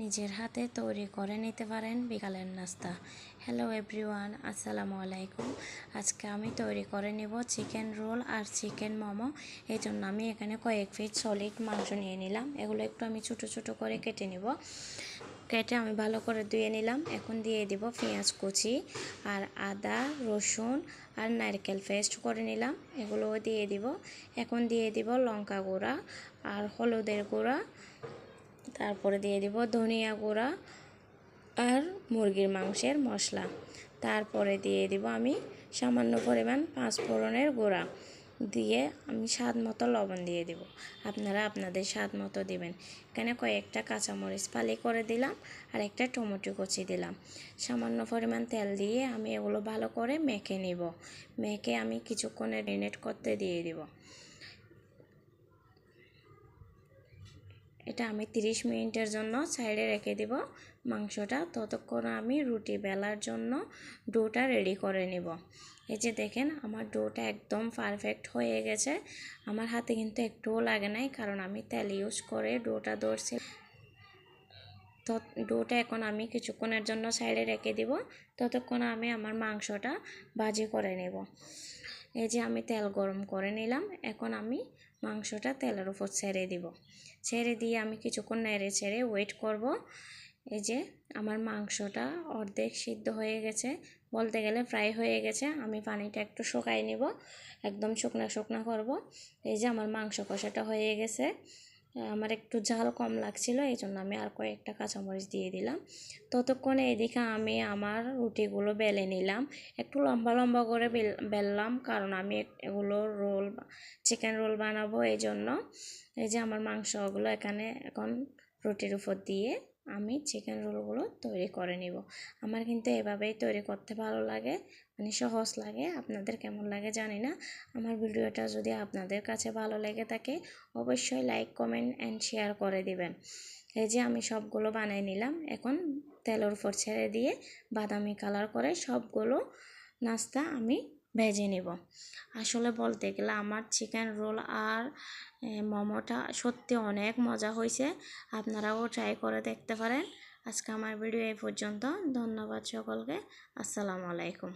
নিজের হাতে তৈরি করে নিতে পারেন বিকালের নাস্তা। হ্যালো এভরিওয়ান আসসালামু আলাইকুম। আজকে আমি তৈরি করে নেব চিকেন রোল আর চিকেন মোমো। এই জন্য আমি এখানে কয়েক পিস সলিড মাংস নিয়ে নিলাম। এগুলো একটু আমি ছোট ছোট করে কেটে নেব। কেটে আমি ভালো করে ধুয়ে নিলাম। এখন দিয়ে দিব পেঁয়াজ কুচি আর আদা, রসুন আর নারকেল পেস্ট করে নিলাম। এগুলোও দিয়ে দিব। এখন দিয়ে দিব লঙ্কা গুঁড়া আর হলুদের গুঁড়া তারপরে দিয়ে দিব ধনিয়া গুঁড়া আর মুরগির মাংসের মশলা। তারপরে দিয়ে দিব আমি সামান্য পরিমাণ পাঁচ ফোড়নের গুঁড়া। দিয়ে আমি স্বাদ মতো লবণ দিয়ে দিব। আপনারা আপনাদের স্বাদ মতো দিবেন। এখানে কয়েকটা কাঁচামরিচ ফালি করে দিলাম আর একটা টমেটো কুচি দিলাম। সামান্য পরিমাণ তেল দিয়ে আমি এগুলো ভালো করে মেখে নিব। মেখে আমি কিছুক্ষণে রিনেট করতে দিয়ে দিব। এটা আমি 30 মিনিটের জন্য সাইডে রেখে দিব মাংসটা। ততক্ষণ আমি রুটি বেলার জন্য ডোটা রেডি করে নেব। এই যে দেখেন, আমার ডোটা একদম পারফেক্ট হয়ে গেছে। আমার হাতে কিন্তু একটুও লাগে নাই, কারণ আমি তেল ইউজ করে ডোটা ধরছি। তো ডোটা এখন আমি কিছুক্ষণের জন্য সাইডে রেখে দিব। ততক্ষণ আমি আমার মাংসটা ভাজি করে নেব। এই যে আমি তেল গরম করে নিলাম। এখন আমি মাংসটা তেলের উপর ছেড়ে দিব। ছেড়ে দিয়ে আমি কিছুক্ষণ নেড়ে ছেড়ে ওয়েট করব। এই যে আমার মাংসটা অর্ধেক সিদ্ধ হয়ে গেছে, বলতে গেলে ফ্রাই হয়ে গেছে। আমি পানিটা একটু শুকাই নিব, একদম শুকনা শুকনা করব। এই যে আমার মাংস কষাটা হয়ে গেছে। আমার একটু ঝাল কম লাগছিল এই জন্য আমি আর কয়েকটা কাঁচামরিচ দিয়ে দিলাম। ততক্ষণে এদিকে আমি আমার রুটিগুলো বেলে নিলাম। একটু লম্বা লম্বা করে বেললাম, কারণ আমি এগুলো রোল চিকেন রোল বানাবো এই জন্য এই যে আমার মাংসগুলো এখানে এখন রুটির উপর দিয়ে আমি চিকেন রোলগুলো তৈরি করে নিব। আমার কিন্তু এভাবেই তৈরি করতে ভালো লাগে মানে সহজ লাগে। আপনাদের কেমন লাগে জানি না। আমার ভিডিওটা যদি আপনাদের কাছে ভালো লেগে থাকে, অবশ্যই লাইক কমেন্ট অ্যান্ড শেয়ার করে দিবেন। এই যে আমি সবগুলো বানিয়ে নিলাম, এখন তেলের উপর ছেড়ে দিয়ে বাদামি কালার করে সবগুলো নাস্তা আমি ভেজে নেব। আসলে বলতে গেলে আমার চিকেন রোল আর মোমোটা সত্যি অনেক মজা হয়েছে। আপনারাও ট্রাই করে দেখতে পারেন। আজকে আমার ভিডিও এই পর্যন্ত। ধন্যবাদ সকলকে। আসসালামু আলাইকুম।